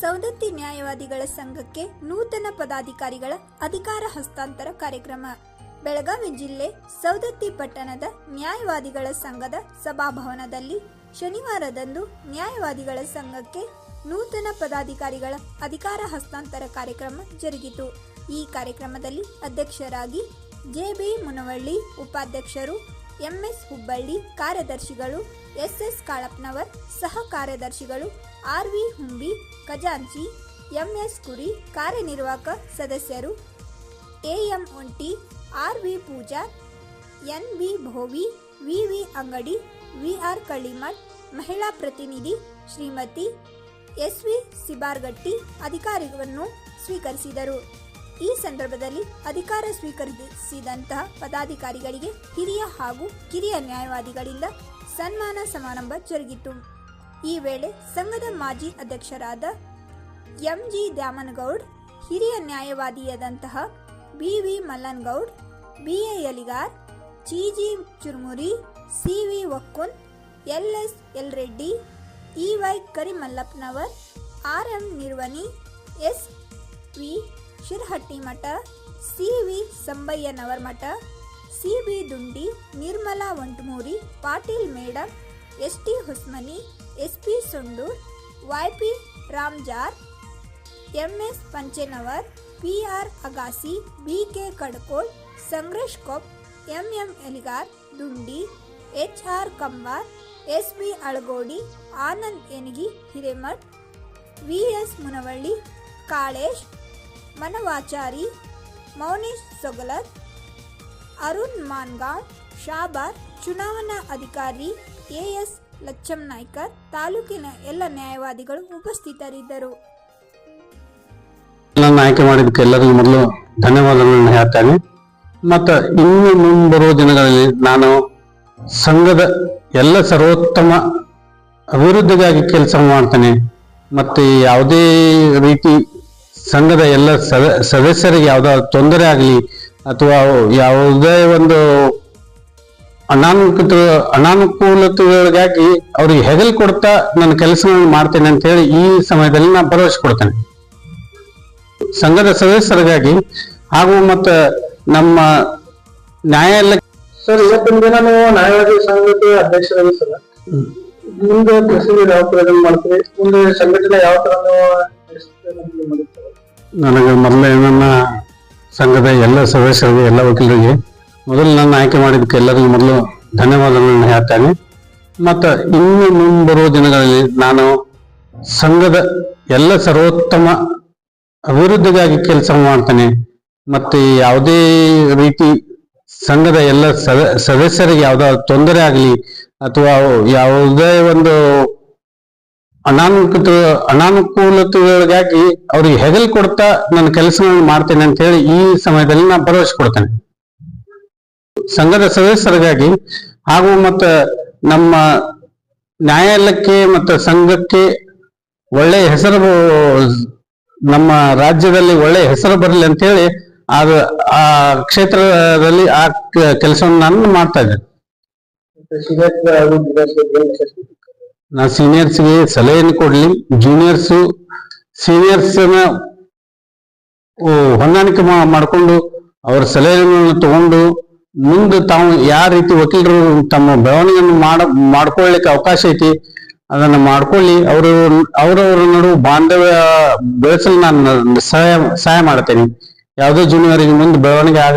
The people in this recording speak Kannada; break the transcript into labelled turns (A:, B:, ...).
A: ಸೌದತ್ತಿ ನ್ಯಾಯವಾದಿಗಳ ಸಂಘಕ್ಕೆ ನೂತನ ಪದಾಧಿಕಾರಿಗಳ ಅಧಿಕಾರ ಹಸ್ತಾಂತರ ಕಾರ್ಯಕ್ರಮ. ಬೆಳಗಾವಿ ಜಿಲ್ಲೆ ಸೌದತ್ತಿ ಪಟ್ಟಣದ ನ್ಯಾಯವಾದಿಗಳ ಸಂಘದ ಸಭಾಭವನದಲ್ಲಿ ಶನಿವಾರದಂದು ನ್ಯಾಯವಾದಿಗಳ ಸಂಘಕ್ಕೆ ನೂತನ ಪದಾಧಿಕಾರಿಗಳ ಅಧಿಕಾರ ಹಸ್ತಾಂತರ ಕಾರ್ಯಕ್ರಮ ಜರುಗಿತು. ಈ ಕಾರ್ಯಕ್ರಮದಲ್ಲಿ ಅಧ್ಯಕ್ಷರಾಗಿ ಜೆಬಿ ಮುನವಳ್ಳಿ, ಉಪಾಧ್ಯಕ್ಷರು ಎಂಎಸ್ ಹುಬ್ಬಳ್ಳಿ ಕಾರ್ಯದರ್ಶಿಗಳು, ಎಸ್ಎಸ್ ಕಾಳಪ್ನವರ್ ಸಹ ಕಾರ್ಯದರ್ಶಿಗಳು ಆರ್ವಿ ಹುಂಬಿ, ಖಜಾಂಚಿ, ಎಂಎಸ್ ಕುರಿ ಕಾರ್ಯನಿರ್ವಾಹಕ ಸದಸ್ಯರು, A M Onti R V Pooja, N V Bhovi V V Angadi V R ಕಳ್ಳಿಮಠ್, ಮಹಿಳಾ ಪ್ರತಿನಿಧಿ ಶ್ರೀಮತಿ ಎಸ್ವಿ ಸಿಬಾರ್ಗಟ್ಟಿ ಅಧಿಕಾರಿಗಳನ್ನು ಸ್ವೀಕರಿಸಿದರು. ಈ ಸಂದರ್ಭದಲ್ಲಿ ಅಧಿಕಾರ ಸ್ವೀಕರಿಸಿದಂತಹ ಪದಾಧಿಕಾರಿಗಳಿಗೆ ಹಿರಿಯ ಹಾಗೂ ಕಿರಿಯ ನ್ಯಾಯವಾದಿಗಳಿಂದ ಸನ್ಮಾನ ಸಮಾರಂಭ ಜರುಗಿತು. ಈ ವೇಳೆ ಸಂಘದ ಮಾಜಿ ಅಧ್ಯಕ್ಷರಾದ ಎಂಜಿ ದ್ಯಾಮನಗೌಡ್, ಹಿರಿಯ ನ್ಯಾಯವಾದಿಯಾದಂತಹ B V Mallangoud, B A Yaligar, G G Churmuri, C V Okkun L S L Reddy E Y Karimallappanavar R M Nirvani, S V Shirahatti Math C V Sambayyanavar Math C B Dundi, Nirmala Ontamuri, Patil madam S T Husmani S P Sondur Y P Ramjar M S Panchenavar P R Agasi B K Kadkol, Sangresh Kop M Eligar, Dundi H R Kambar S B Alagodi, Anand Enagi, Hiremath V S Munavalli, Kalesh Manavachari Mounesh Sogalat, Arun Mangaon, Shabar, ಚುನಾವಣಾ ಅಧಿಕಾರಿ ಎಎಸ್ ಲಚ್ಚಂ ನಾಯ್ಕರ್ ತಾಲೂಕಿನ ಎಲ್ಲ ನ್ಯಾಯವಾದಿಗಳು ಉಪಸ್ಥಿತರಿದ್ದರು.
B: ನನ್ನ ಆಯ್ಕೆ ಮಾಡಿದ್ದಕ್ಕೆ ಎಲ್ಲರಿಗೂ ಮೊದಲು ಧನ್ಯವಾದಗಳನ್ನು ಹೇಳ್ತೇನೆ. ಮತ್ತು ಇನ್ನು ಮುಂಬರುವ ದಿನಗಳಲ್ಲಿ ನಾನು ಸಂಘದ ಎಲ್ಲ ಸರ್ವೋತ್ತಮ ಅಭಿವೃದ್ಧಿಗಾಗಿ ಕೆಲಸ ಮಾಡ್ತೇನೆ. ಮತ್ತು ಯಾವುದೇ ರೀತಿ ಸಂಘದ ಎಲ್ಲ ಸದ- ಸದಸ್ಯರಿಗೆ ಯಾವುದಾದ್ರು ತೊಂದರೆ ಆಗಲಿ ಅಥವಾ ಯಾವುದೇ ಒಂದು ಅನಾನುಕೂಲ ಅನಾನುಕೂಲತೆಗಳಿಗಾಗಿ ಅವ್ರಿಗೆ ಹೆಗಲ್ ಕೊಡ್ತಾ ನನ್ನ ಕೆಲಸಗಳನ್ನು ಮಾಡ್ತೇನೆ ಅಂತ ಹೇಳಿ ಈ ಸಮಯದಲ್ಲಿ ನಾನು ಭರವಸೆ ಕೊಡ್ತೇನೆ. ಸಂಘದ ಸದಸ್ಯರಿಗಾಗಿ ಹಾಗೂ ಮತ್ತ ನಮ್ಮ ನ್ಯಾಯಾಲಯ
C: ಸರ್ ಇವತ್ತಿನ ದಿನ ನೀವು ನ್ಯಾಯಾಲಯ ಸಂಘಕ್ಕೆ ಅಧ್ಯಕ್ಷರಾಗಿ ಸರ್. ಮುಂದೆ ಪ್ರೊಸೀಜರ್ ಯಾವ ತರ ಮಾಡ್ತೀರಿ? ಮುಂದೆ ಸಂಘಟನೆ ಯಾವ ತರ ನೀವು.
B: ನನಗೆ ಮೊದಲೇ ನನ್ನ ಸಂಘದ ಎಲ್ಲ ಸದಸ್ಯರಿಗೆ, ಎಲ್ಲ ವಕೀಲರಿಗೆ ಮೊದಲು ನನ್ನ ಆಯ್ಕೆ ಮಾಡಿದ್ದಕ್ಕೆ ಎಲ್ಲರಿಗೂ ಮೊದಲು ಧನ್ಯವಾದಗಳನ್ನು ಹೇಳ್ತೇನೆ ಮತ್ತು ಇನ್ನು ಮುಂಬರುವ ದಿನಗಳಲ್ಲಿ ನಾನು ಸಂಘದ ಎಲ್ಲ ಸರ್ವೋತ್ತಮ ಅಭಿವೃದ್ಧಿಗಾಗಿ ಕೆಲಸ ಮಾಡ್ತೇನೆ. ಮತ್ತು ಯಾವುದೇ ರೀತಿ ಸಂಘದ ಎಲ್ಲ ಸದ, ಸದಸ್ಯರಿಗೆ ಯಾವುದಾದ್ರು ತೊಂದರೆ ಆಗಲಿ ಅಥವಾ ಯಾವುದೇ ಒಂದು ಅನಾನುಕೂಲ ಅನಾನುಕೂಲತೆಗಳಿಗಾಗಿ ಅವ್ರಿಗೆ ಹೆಗಲ್ ಕೊಡ್ತಾ ನನ್ನ ಕೆಲಸಗಳನ್ನು ಮಾಡ್ತೇನೆ ಅಂತ ಹೇಳಿ ಈ ಸಮಯದಲ್ಲಿ ನಾನು ಭರವಸೆ ಕೊಡ್ತೇನೆ. ಸಂಘದ ಸದಸ್ಯರಿಗಾಗಿ ಹಾಗೂ ಮತ್ತ ನಮ್ಮ ನ್ಯಾಯಾಲಯಕ್ಕೆ ಮತ್ತು ಸಂಘಕ್ಕೆ ಒಳ್ಳೆಯ ಹೆಸರು ನಮ್ಮ ರಾಜ್ಯದಲ್ಲಿ ಒಳ್ಳೆಯ ಹೆಸರು ಬರಲಿ ಅಂತ ಹೇಳಿ ಅದು ಆ ಕ್ಷೇತ್ರದಲ್ಲಿ ಆ ಕೆಲಸವನ್ನು ನಾನು ಮಾಡ್ತಾ ಇದ್ದೇನೆ. ನಾ ಸೀನಿಯರ್ಸ್ಗೆ ಸಲಹೆಯನ್ನು ಕೊಡಲಿ ಜೂನಿಯರ್ಸ್ ಸೀನಿಯರ್ಸ್ ಹೊಂದಾಣಿಕೆ ಮಾಡಿಕೊಂಡು ಅವರ ಸಲಹೆಗಳನ್ನು ತಗೊಂಡು ಮುಂದೆ ತಾವು ಯಾವ ರೀತಿ ವಕೀಲರು ತಮ್ಮ ಬೆಳವಣಿಗೆಯನ್ನು ಮಾಡ ಮಾಡ್ಕೊಳ್ಳಿಕ್ಕೆ ಅವಕಾಶ ಐತಿ, ಅದನ್ನ ಮಾಡ್ಕೊಳ್ಳಿ. ಅವರು ಅವರವರ ನಡುವೆ ಬಾಂಧವ್ಯ ಬೆಳೆಸಲು ನಾನು ಸಹಾಯ ಸಹಾಯ ಮಾಡ್ತೇನೆ. ಯಾವುದೇ ಜೂನಿಯರಿಗೆ ಮುಂದೆ ಬೆಳವಣಿಗೆ ಆಗ